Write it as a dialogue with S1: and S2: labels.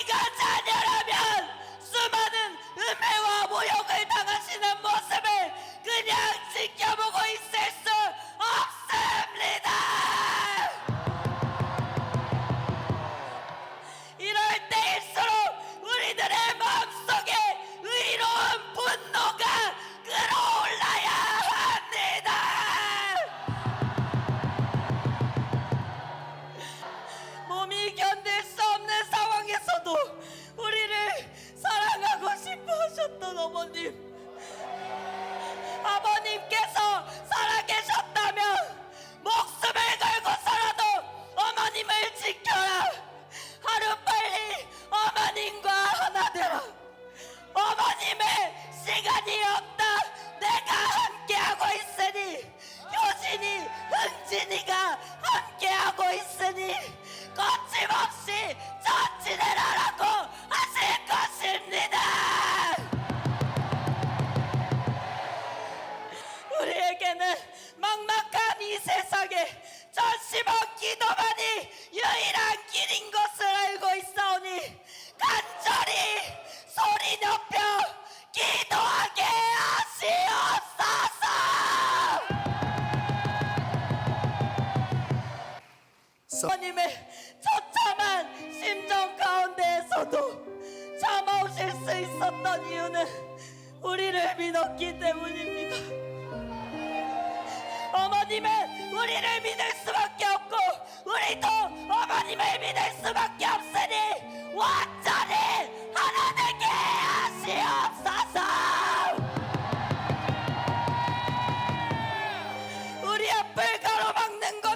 S1: Hey, got. 아버님 아버님께서 살아계셨다면 목숨을 걸고 살아도 어머님을 지켜라. 하루빨리 어머님과 하나 되라 어머님의 시간이 없다. 내가 함께하고 있으니 효진이 흥진이가 함께하고 있으니 거침없이 막막한 이 세상에 전심원 기도만이 유일한 길인 것을 알고 있사오니 간절히 소리 높여 기도하게 하시옵소서. 하나님의 처참한 심정 가운데에서도 참아오실 수 있었던 이유는 우리를 믿었기 때문입니다. 우리를 믿을 수밖에 없고 우리도 어머님을 믿을 수밖에 없으니 완전히 하나 되게 하시옵소서. 우리 앞을 가로막는 모조리